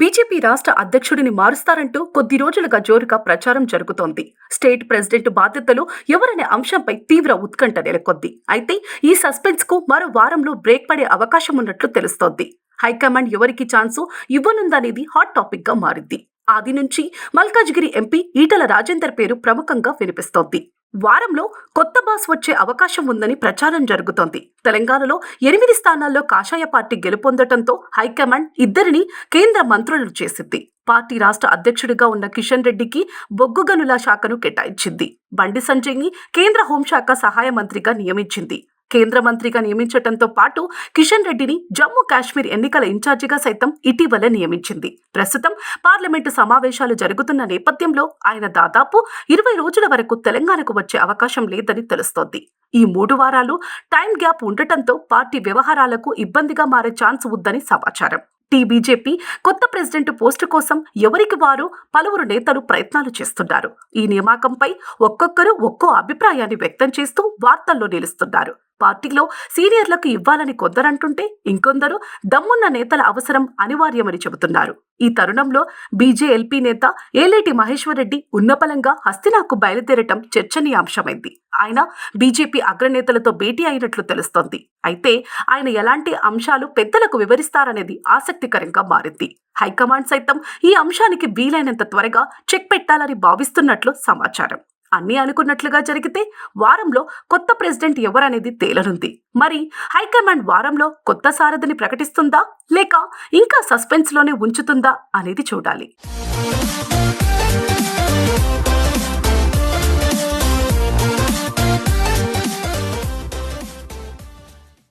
BJP రాష్ట్ర అధ్యక్షుడిని మారుస్తారంటూ కొద్ది రోజులుగా జోరుగా ప్రచారం జరుగుతోంది. స్టేట్ ప్రెసిడెంట్ బాధ్యతలు ఎవరనే అంశంపై తీవ్ర ఉత్కంఠ నెలకొంది. అయితే ఈ సస్పెన్స్కు మరో వారంలో బ్రేక్ పడే అవకాశం ఉన్నట్లు తెలుస్తోంది. హైకమాండ్ ఎవరికి ఛాన్సు ఇవ్వనుందనేది హాట్ టాపిక్గా మారింది. ఆది నుంచి మల్కాజ్గిరి ఎంపీ ఈటల రాజేందర్ పేరు ప్రముఖంగా వినిపిస్తోంది. వారంలో కొత్త బాస్ వచ్చే అవకాశం ఉందని ప్రచారం జరుగుతోంది. తెలంగాణలో ఎనిమిది స్థానాల్లో కాషాయ పార్టీ గెలుపొందటంతో హైకమాండ్ ఇద్దరిని కేంద్ర మంత్రులు చేసింది. పార్టీ రాష్ట్ర అధ్యక్షుడిగా ఉన్న కిషన్ రెడ్డికి బొగ్గుగనుల శాఖను కేటాయించింది. బండి సంజయ్ని కేంద్ర హోంశాఖ సహాయ మంత్రిగా నియమించింది. కేంద్ర మంత్రిగా నియమించటంతో పాటు కిషన్ రెడ్డిని జమ్మూ కాశ్మీర్ ఎన్నికల ఇన్ఛార్జిగా సైతం ఇటీవల నియమించింది. ప్రస్తుతం పార్లమెంటు సమావేశాలు జరుగుతున్న నేపథ్యంలో ఆయన దాదాపు ఇరవై రోజుల వరకు తెలంగాణకు వచ్చే అవకాశం లేదని తెలుస్తోంది. ఈ మూడు వారాలు టైం గ్యాప్ ఉండటంతో పార్టీ వ్యవహారాలకు ఇబ్బందిగా మారే ఛాన్స్ ఉందని సమాచారం. టీ బీజేపీ కొత్త ప్రెసిడెంట్ పోస్టు కోసం ఎవరికి వారు పలువురు నేతలు ప్రయత్నాలు చేస్తున్నారు ఈ నియామకంపై ఒక్కొక్కరు ఒక్కో అభిప్రాయాన్ని వ్యక్తం చేస్తూ వార్తల్లో నిలుస్తున్నారు. పార్టీలో సీనియర్లకు ఇవ్వాలని కొందరంటుంటే ఇంకొందరు దమ్మున్న నేతల అవసరం అనివార్యమని చెబుతున్నారు. ఈ తరుణంలో బీజేఎల్పీ నేత ఏలేటి మహేశ్వరరెడ్డి ఉన్నపలంగా హస్తినాకు బయలుదేరటం చర్చనీయాంశమైంది. ఆయన బీజేపీ అగ్రనేతలతో భేటీ అయినట్లు తెలుస్తోంది. అయితే ఆయన ఎలాంటి అంశాలు పెద్దలకు వివరిస్తారనేది ఆసక్తికరంగా మారింది. హైకమాండ్ సైతం ఈ అంశానికి వీలైనంత త్వరగా చెక్ పెట్టాలని భావిస్తున్నట్లు సమాచారం. అన్నీ అనుకున్నట్లుగా జరిగితే వారంలో కొత్త ప్రెసిడెంట్ ఎవరనేది తేలనుంది. మరి హైకమాండ్ వారంలో కొత్త సారథిని ప్రకటిస్తుందా? లేక ఇంకా సస్పెన్స్లోనే ఉంచుతుందా? అనేది చూడాలి.